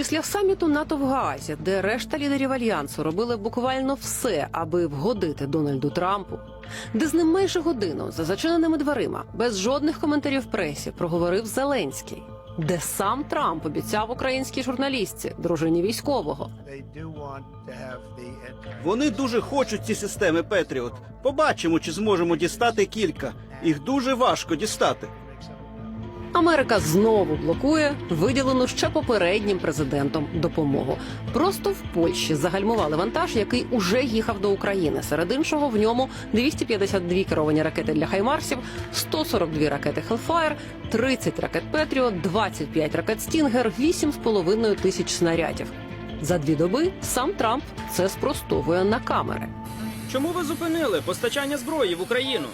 Після саміту НАТО в Гаазі, де решта лідерів альянсу робили буквально все, аби вгодити Дональду Трампу, де з ним майже годину за зачиненими дверима, без жодних коментарів пресі, проговорив Зеленський, де сам Трамп обіцяв українській журналістці, дружині військового. Вони дуже хочуть ці системи Петріот. Побачимо, чи зможемо дістати кілька. Їх дуже важко дістати. Америка знову блокує виділену ще попереднім президентом допомогу. Просто в Польщі загальмували вантаж, який уже їхав до України. Серед іншого в ньому 252 керовані ракети для Хаймарсів, 142 ракети Hellfire, 30 ракет Петріот, 25 ракет Стінгер, 8,5 тисяч снарядів. За дві доби сам Трамп це спростовує на камери. Чому ви зупинили постачання зброї в Україну?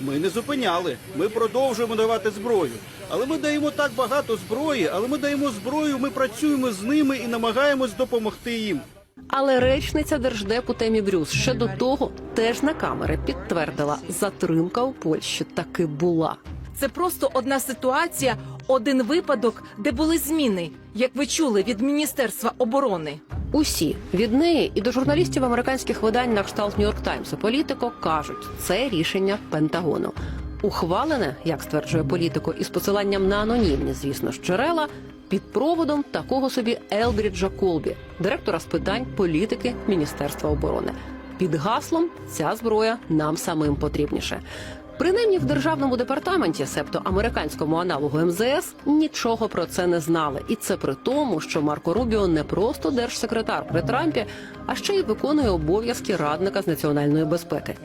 Ми не зупиняли. Ми продовжуємо давати зброю. Але ми даємо так багато зброї, але ми даємо зброю, ми працюємо з ними і намагаємось допомогти їм. Але речниця держдепу Темі Брюс ще до того теж на камери підтвердила, затримка у Польщі таки була. Це просто одна ситуація, один випадок, де були зміни, як ви чули від Міністерства оборони. Усі від неї і до журналістів американських видань на кшталт Нью-Йорк Таймс і Політико кажуть, це рішення Пентагону. Ухвалене, як стверджує політико, із посиланням на анонімні, звісно ж, джерела під проводом такого собі Елбріджа Колбі, директора з питань політики Міністерства оборони. Під гаслом ця зброя нам самим потрібніше. Принаймні в державному департаменті, себто американському аналогу МЗС, нічого про це не знали, і це при тому, що Марко Рубіо не просто держсекретар при Трампі, а ще й виконує обов'язки радника з національної безпеки.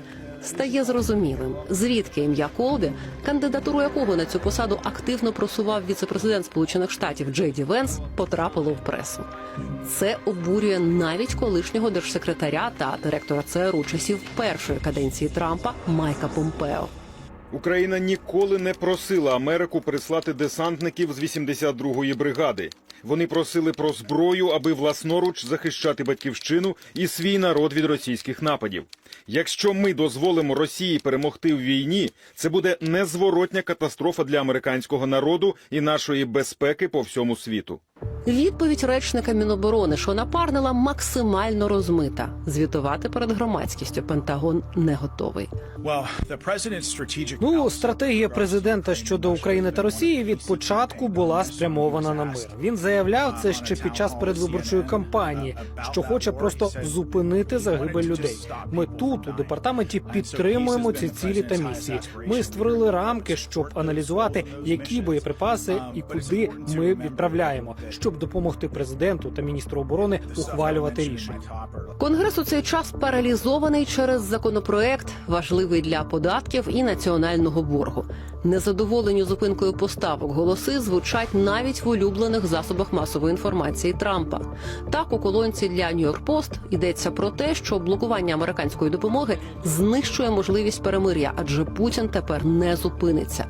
Стає зрозумілим, звідки ім'я Колбі, кандидатуру якого на цю посаду активно просував віцепрезидент Сполучених Штатів Джей Ді Венс, потрапило в пресу. Це обурює навіть колишнього держсекретаря та директора ЦРУ часів першої каденції Трампа Майка Помпео. Україна ніколи не просила Америку прислати десантників з 82-ї бригади. Вони просили про зброю, аби власноруч захищати батьківщину і свій народ від російських нападів. Якщо ми дозволимо Росії перемогти в війні, це буде незворотня катастрофа для американського народу і нашої безпеки по всьому світу. Відповідь речника Міноборони, що напарнила, максимально розмита. Звітувати перед громадськістю Пентагон не готовий. Ну, стратегія президента щодо України та Росії від початку була спрямована на мир. Він заявляв це ще під час передвиборчої кампанії, що хоче просто зупинити загибель людей. Ми тут у департаменті підтримуємо ці цілі та місії. Ми створили рамки, щоб аналізувати, які боєприпаси і куди ми відправляємо, щоб допомогти президенту та міністру оборони ухвалювати рішення. Конгрес у цей час паралізований через законопроект, важливий для податків і національного боргу. Незадоволені зупинкою поставок голоси звучать навіть в улюблених засобах масової інформації Трампа. Так у колонці для Нью-Йорк Пост йдеться про те, що блокування американської допомоги знищує можливість перемир'я, адже Путін тепер не зупиниться.